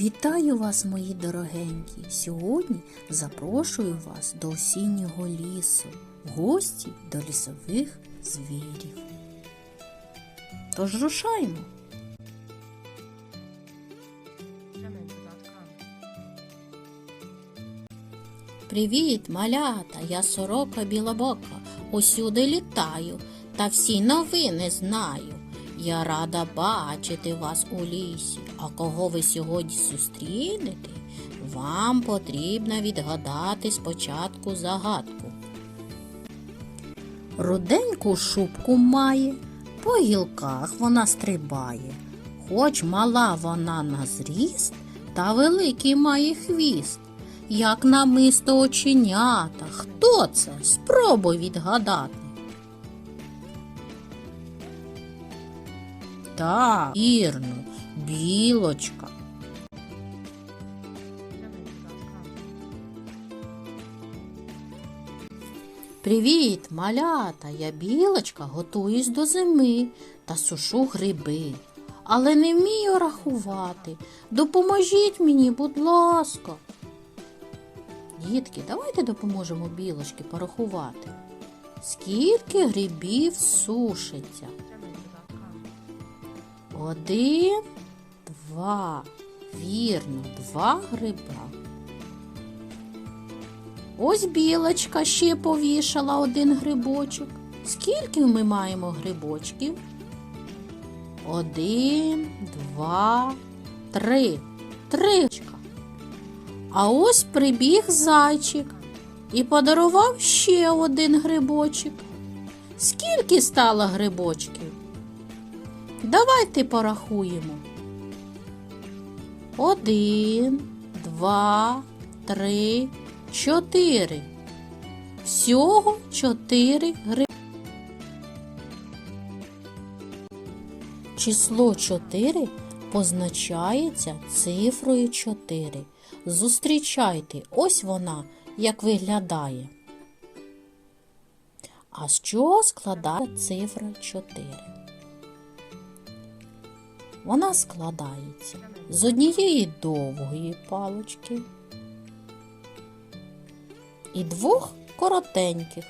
Вітаю вас, мої дорогенькі! Сьогодні запрошую вас до осіннього лісу, гості до лісових звірів. Тож рушаймо! Привіт, малята! Я сорока білобока, усюди літаю, та всі новини знаю. Я рада бачити вас у лісі, а кого ви сьогодні зустрінете, вам потрібно відгадати спочатку загадку. Руденьку шубку має, по гілках вона стрибає, хоч мала вона на зріст, та великий має хвіст. Як намисто оченята. Хто це? Спробуй відгадати. Так, вірно, білочка. Привіт, малята! Я білочка, готуюсь до зими та сушу гриби. Але не вмію рахувати. Допоможіть мені, будь ласка. Дітки, давайте допоможемо білочки порахувати. Скільки грибів сушиться? Один, два. Вірно, два гриба. Ось білочка ще повішала один грибочок. Скільки ми маємо грибочків? Один, два, три. Тричка. А ось прибіг зайчик і подарував ще один грибочок. Скільки стало грибочків? Давайте порахуємо. Один, два, три, чотири. Всього чотири гриби. Число 4 позначається цифрою 4. Зустрічайте, ось вона, як виглядає. А з чого складає цифра 4? Вона складається з однієї довгої палочки і двох коротеньких.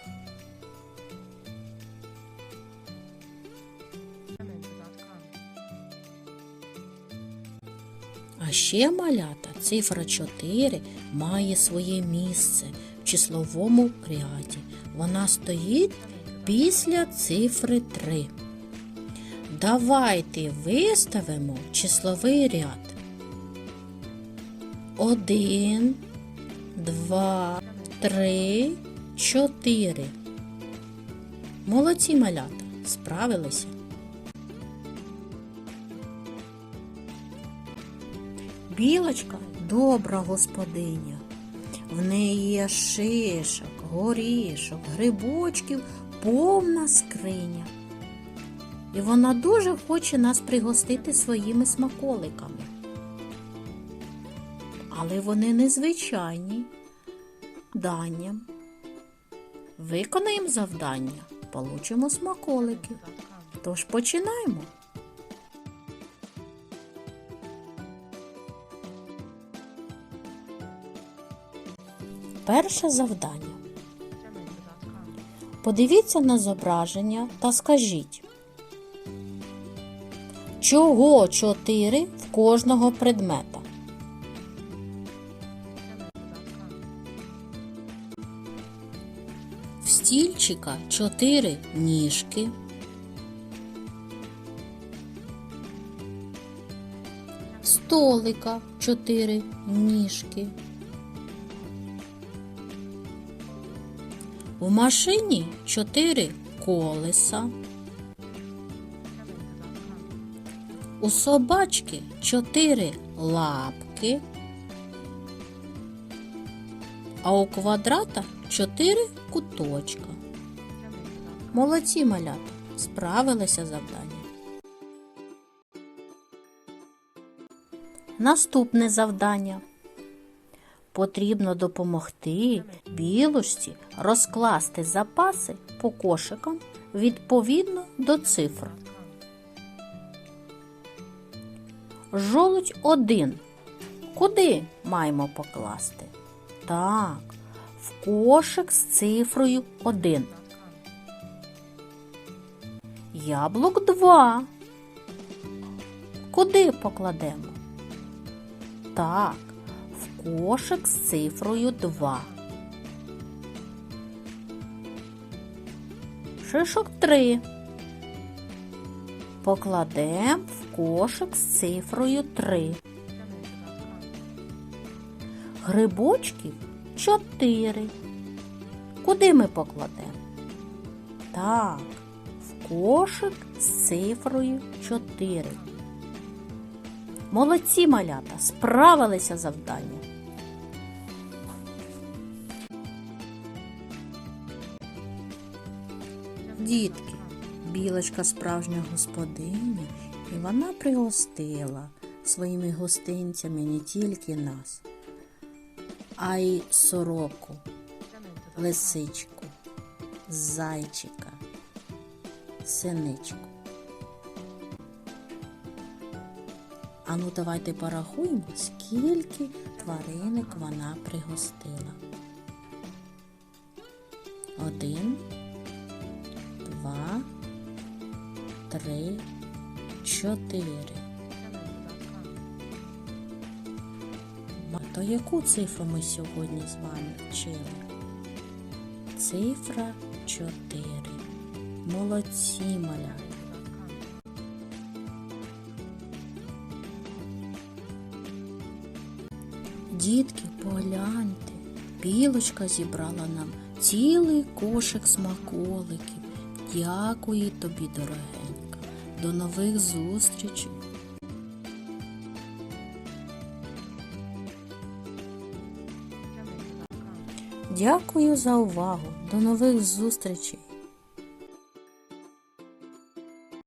А ще малята цифра 4 має своє місце в числовому ряді. Вона стоїть після цифри 3. Давайте виставимо числовий ряд. Один, два, три, чотири. Молодці малята, справилися. Білочка добра господиня. В неї є шишок, горішок, грибочків, повна скриня. І вона дуже хоче нас пригостити своїми смаколиками. Але вони незвичайні данням. Виконаємо завдання, получимо смаколики. Тож починаємо. Перше завдання. Подивіться на зображення та скажіть, чого чотири в кожного предмета? В стільчика чотири ніжки. Столика чотири ніжки. В машині чотири колеса. У собачки чотири лапки. А у квадрата чотири куточка. Молодці малята, справилися завдання. Наступне завдання. Потрібно допомогти білочці розкласти запаси по кошикам відповідно до цифр. Жолудь 1 Куди маємо покласти? Так, в кошик з цифрою 1. Яблук 2. Куди покладемо? Так, в кошик з цифрою 2. Шишок 3. Покладемо в кошик з цифрою 3. Грибочків 4. Куди ми покладемо? Так, в кошик з цифрою 4. Молодці малята, справилися з завданням. Дітки, білочка справжня господиня, і вона пригостила своїми гостинцями не тільки нас, а й сороку, лисичку, зайчика, синичку. Ану, давайте порахуємо, скільки тваринок вона пригостила. Один, два, три, чотири. То яку цифру ми сьогодні з вами вчили? Цифра 4. Молодці, малята. Дітки, погляньте, білочка зібрала нам цілий кошик смаколиків. Дякую тобі, дорогенька. До нових зустрічей. Дякую за увагу. До нових зустрічей.